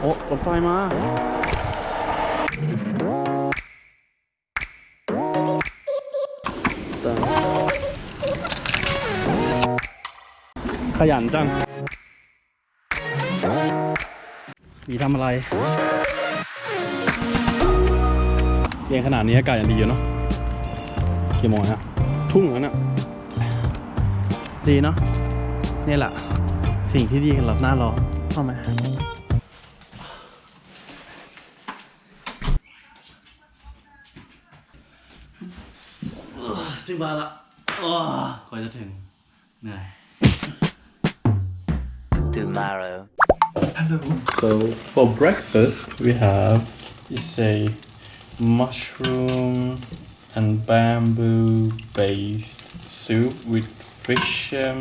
โอ้รถไฟมา ขยันจัง มีทำอะไรเย็นขนาดนี้อากาศยังดีอยู่เนาะกี่โมงนะทุ่งแล้วเนี่ยดีเนาะนี่แหละ สิ่งที่ดีสำหรับหน้าร้อนเข้ามา งบ้านละอ๋อก่อนจะถึงเหนื่อย tomorrow. So for breakfast we have it's a mushroom and bamboo based soup with fish um,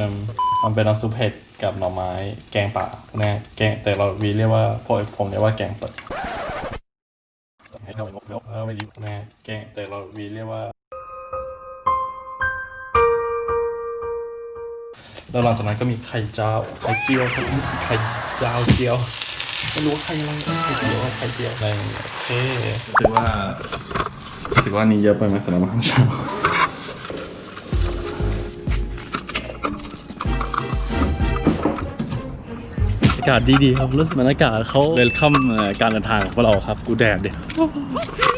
um มันเป็นน้ำซุปเผ็ดกับหน่อไม้แกงป่านะแกงแต่เราวีเรียกว่าพวกผมเรียกว่าแกงเปิด ให้เราไม่รู้ไม่ดิบแนะแกงแต่เราวีเรียกว่าแล้วหลังจากนั้นก็มีไข่เจ้าไข่เจียวไข่เจ้าเจียวไม่รู้ว่าไข่อะไรไข่เจียวไข่เจียวอะไรเงี้ยโอเคถือว่าถือว่านี้เยอะไปไหมสำหรับอาหารเช้าากาศดีๆครับรู้สึกบรรยากาศเขาเวลคัมการเดินทางของพวกเราครับ กูแดดเดียว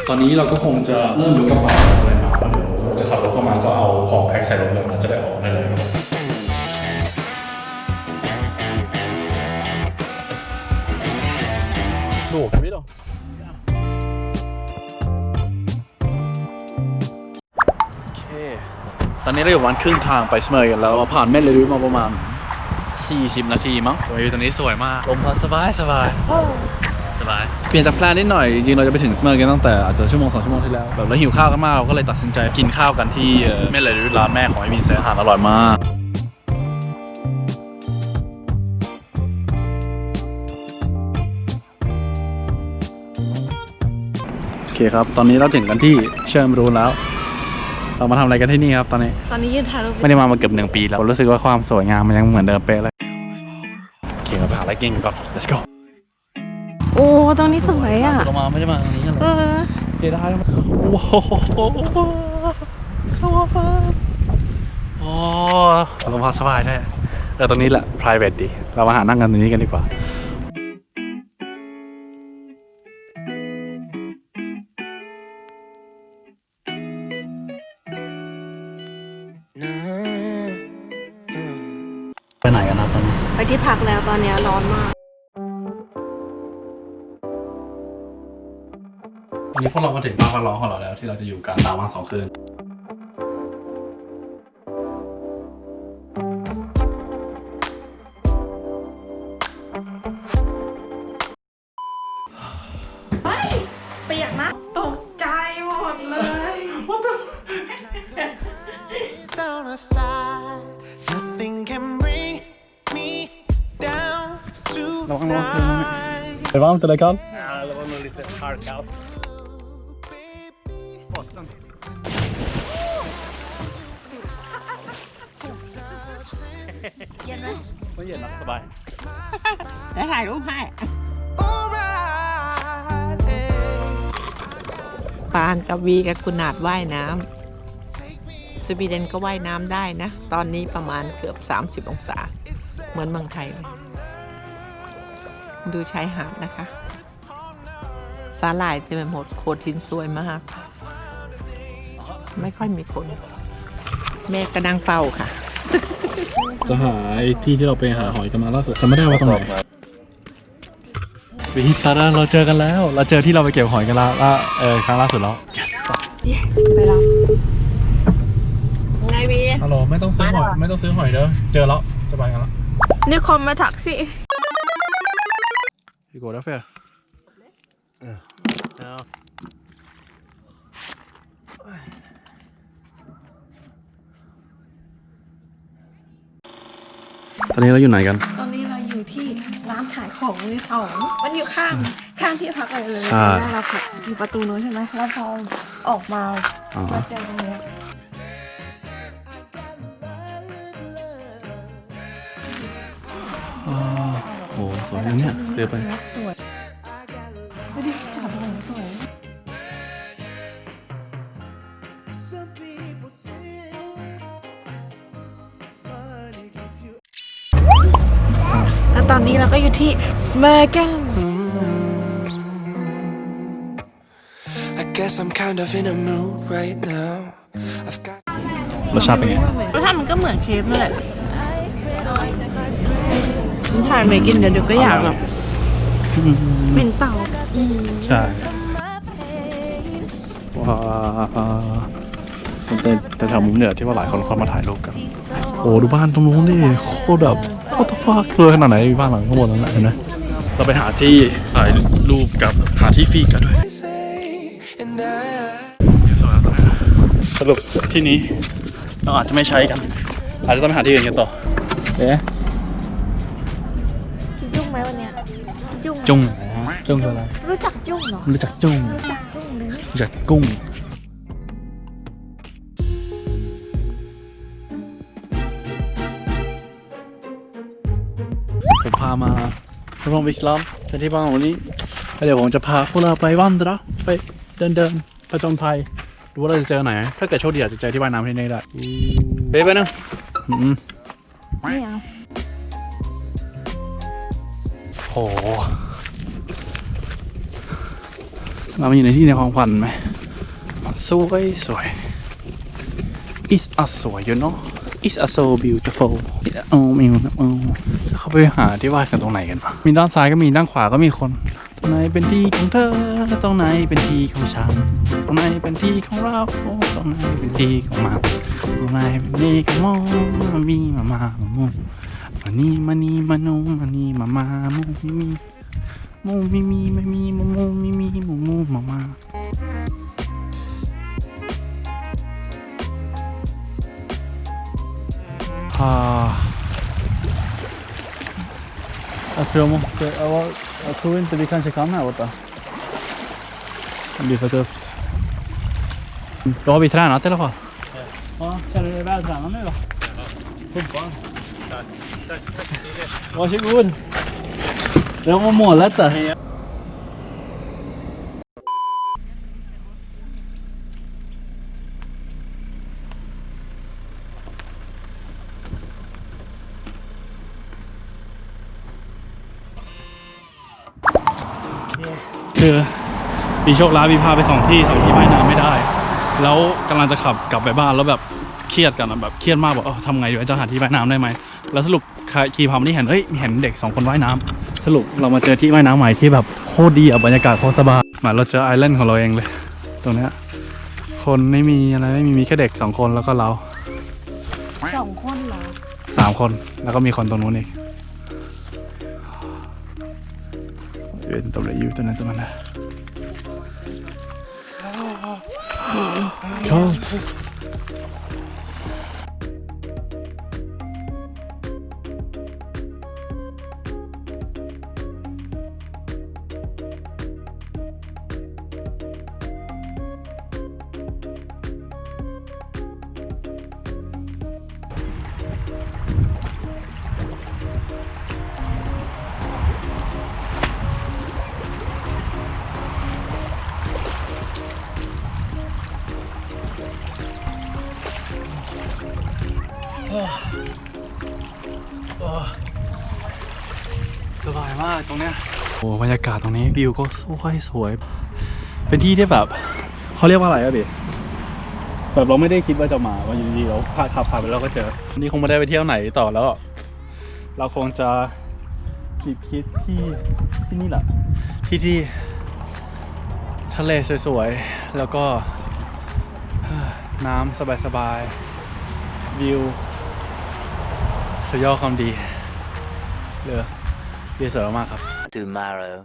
ตอนนี้เราก็คงจะเริ่มยกกระเป๋าอะไรมาแล้วเดี๋ยวจะขับรถเข้ามาก็เอาของแพ็คใส่รถเลยแล้วจะได้ออกได้เลยครับ Då åker vi då. โอเคตอนนี้เราอยู่ประมาณครึ่งทางไปสเมย์กันแล้วเราผ่านแม่เลยรุมาประมาณ 40 นาทีมั้งวิวตรงนี้สวยมากลมพัดสบายสบายสบาย เปลี่ยนจากแพลนนิดหน่อย จริงๆเราจะไปถึงสเมย์กันตั้งแต่อาจจะชั่วโมงสองชั่วโมงที่แล้วแบบเราหิวข้าวกันมากเราก็เลยตัดสินใจกินข้าวกันที่เอ่อแม่เลยรุร้านแม่ของไอวินเซอาหารอร่อยมากโอเคครับ ตอนนี้เราถึงกันที่เชิญรูนแล้ว เรามาทำอะไรกันที่นี่ครับตอนนี้ ตอนนี้ยืนถ่ายรูป ไม่ได้มามาเกือบหนึ่งปีแล้วผมรู้สึกว่าความสวยงามมันยังเหมือนเดิมเป๊ะเลย โอเคเราไปหาอะไรกินกันก่อน let's go โอ้ตรงนี้สวยอะเรามาไม่ได้มาตรงนี้กันเลเอยอเสียดายมากว้าวสวาฟาโอ้ลมพัดสบายแน่เออตรงนี้แหละ private ดี เรามาหานั่งกันตรงนี้กันดีกว่า ตอนนี้ร้อนมาก วันนี้พวกเรามาถึงบ้านพักร้องของเราแล้วที่เราจะอยู่กันสามวันสองคืน ระวังระวัง tonight. ไปบ้านตัวอะไรกันไม่เย็นนะสบายแล้วถ่ายรูปให้ Alright, hey. ปานกับวีกับคุณนาดว่ายน้ำสวีเดนก็ว่ายน้ำได้นะ ตอนนี้ประมาณเกือบ 30 องศา เหมือนเมืองไทยเลย ดูชายหาดนะคะสาหร่ายเต็มไปหมดโขดหินสวยมาก ไม่ค่อยมีคน แม่กระดังเป่าค่ะ จะหาไอ้ที่ที่เราไปหาหอยกันมาล่าสุดจะไม่ได้ว่าตรงไหนวิซาร่าเราเจอกันแล้ว เราเจอที่เราไปเก็บหอยกันแล้วล่าเออครั้งล่าสุดแล้ว yes ไปแล้วไงวีฮัลโหลไม่ต้องซื้อหอยไม่ต้องซื้อหอยเด้อเจอแล้วจะไปกันแล้วนี่คนมาถักสิ พี่โกได้เฟียตอนนี้เราอยู่ไหนกัน ตอนนี้เราอยู่ที่ร้านขายของมือสองมันอยู่ข้างข้างที่พักเราเลยใช่แล้วเราขับอยู่ประตูนู้นใช่ไหมแล้วพอออกมาอ๋อ มาเจอตรงเนี้ย สวยนะเนี่ยเดินไปสวยดูดิจอดตรงไหนสวย Some people say money gets you แล้วตอนนี้เราก็อยู่ที่สเมอร์กัน I guess I'm kind of in a mood right now. I've got รสชาติเป็นไง รสชาติมันก็เหมือนเคฟนั่นแหละฉัน ถ่ายไม่กินเดี๋ยวเดี๋ยวก็อยากหรอกเป็นเต่าใช่ว้ามันเป็นแถวมุมเหนือที่ว่าหลายคนเข้ามาถ่ายรูปกัน โอ้ดูบ้านตรงนู้นดิโคตรแบบโคตรฟากเลยขนาดไหนมีบ้านหลังข้างบนนั้นนะเห็นไหมเราไปหาที่ถ่ายรูปกับหาที่ฟีกันด้วย say, and I. สรุปที่นี้เราอาจจะไม่ใช้กัน อาจจะต้องไปหาที่อื่นกันต่อเอ๊ะ จุ้งจุ้งจุ้งคืออะไรรู้จักจุ้งเหรอ รู้จักจุ้งรู้จักจุ้งเลยรู้จักกุ้ง ผมพามาพระบรมวิสลามเป็นที่บ้านของวันนี้แล้วเดี๋ยวผมจะพาพวกเราไปวันดระไปเดินเดินๆผจญภัยดูว่าเราจะเจอไหน ถ้าเกิดโชคดีอาจจะเจอที่ว่ายน้ำที่นี่ได้ไปไปนะอืมไม่เอา โห เรามาอยู่ในที่ในความฝันไหมสวยสวย It's a สวย you know It's a so beautiful โอ้มิวโอ้เขาไปหาที่วาดกันตรงไหนกันวะมีด้านซ้ายก็มีด้านขวาก็มีคน ตรงไหนเป็นที่ของเธอ ตรงไหนเป็นที่ของฉัน ตรงไหนเป็นที่ของเรา ตรงไหนเป็นที่ของมัน ตรงไหนเป็นที่ของมอมามีมามามามูมานี่มานี่มานูมานี่มามามูมี มีมูมีมีมามีมูมูมีมีมูมูมามา Ah. Jag tror jag måste, jag, jag tror inte vi kanske kan här borta. Det blir för tufft. Då har vi tränat i alla fall. Ja, känner du dig vältränad nu då? Pumpan. Varsågod. Det var målet där. Okay. คือมีโชคร้ายมีพาไปสองที่สองที่ว่ายน้ำไม่ได้ แล้วกำลังจะขับกลับไปบ้านแล้วแบบเครียดกันแบบเครียดมากบอกเออทำไงดีวะจะหาที่ว่ายน้ำได้ไหมแล้วสรุปขี่พามาที่เห็นเอ้ยเห็นเด็กสองคนว่ายน้ำ สรุปเรามาเจอที่ว่ายน้ำใหม่ที่แบบโคตรดีอะบรรยากาศโคตรสบายเหมือนเราเจอไอแลนด์ของเราเองเลย ตรงเนี้ยคนไม่มีอะไรไม่มีมีแค่เด็กสองคนแล้วก็เราสองคนเหรอสามคนแล้วก็มีคนตรงนู้นอีก Jag vet inte om det är ljud eller inte men... Kallt. สบายมากตรงเนี้ยโอ้บรรยากาศตรงนี้วิวก็สวยสวย เป็นที่ที่แบบเขาเรียกว่าอะไรอะดิแบบเราไม่ได้คิดว่าจะมาว่าอยู่ดีๆเราผ่าขับผ่านไปเราก็เจอนนี้คงไม่ได้ไปเที่ยวไหนต่อแล้ว เราคงจะหยิบคิดที่ที่นี่แหละที่ที่ทะเลสวยๆ แล้วก็น้ำสบายๆ วิว สุดยอดความดีเหลือเยอะสวยมากๆครับ tomorrow.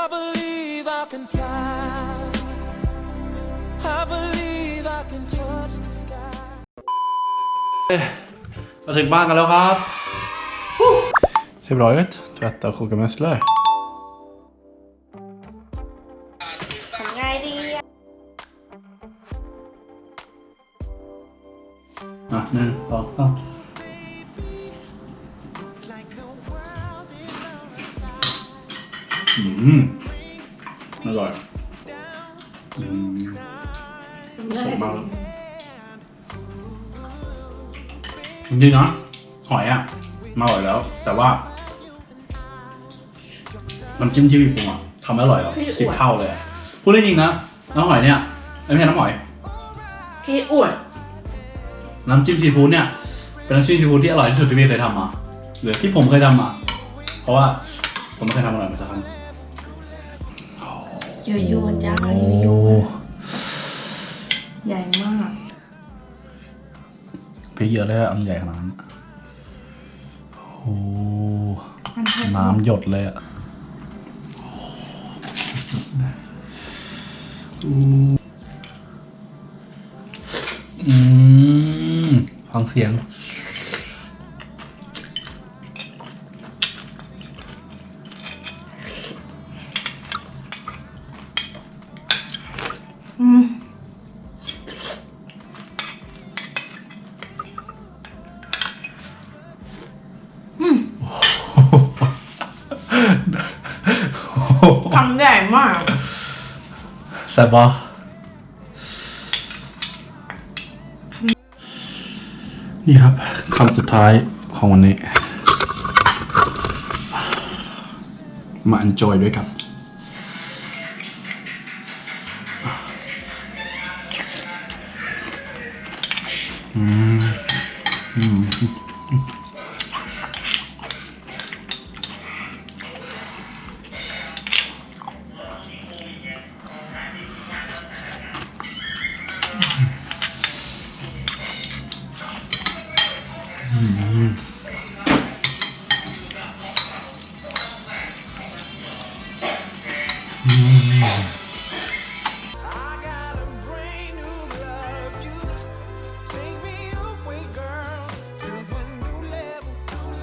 I believe I can fly. I believe I can touch the sky. เราถึงบ้านกันแล้วครับ Ser bra ut. Tvätta och koka musslor. อะหนึ่งสองสามอืมอร่อยอืมสดมากจริงๆนะหอยอะมาอร่อยแล้ว แต่ว่าน้ำจิ้มที่พี่ปรุงอะทำให้อร่อยอะสิบเท่าเลยอะพูดได้จริงนะน้ำหอยเนี่ยไม่ใช่น้ำหอย ขี้อวด น้ำจิ้มซีฟู้ดเนี่ยเป็นน้ำจิ้มซีฟู้ดที่อร่อยที่สุดที่พี่เคยทำมาหรือที่ผมเคยทำมาเพราะว่าผมไม่เคยทำอร่อยมาสักครั้งยั่วๆจ้ายั่วๆใหญ่มากพริกเยอะเลยอะอันใหญ่ขนาดนั้นโอ้โหมันเผ็ดน้ำหยดเลยอะอื ฟังเสียงอืมคำใหญ่มาก แซ่บปะ นี่ครับคำสุดท้ายของวันนี้ มาอันจอยด้วยกันอืมอืม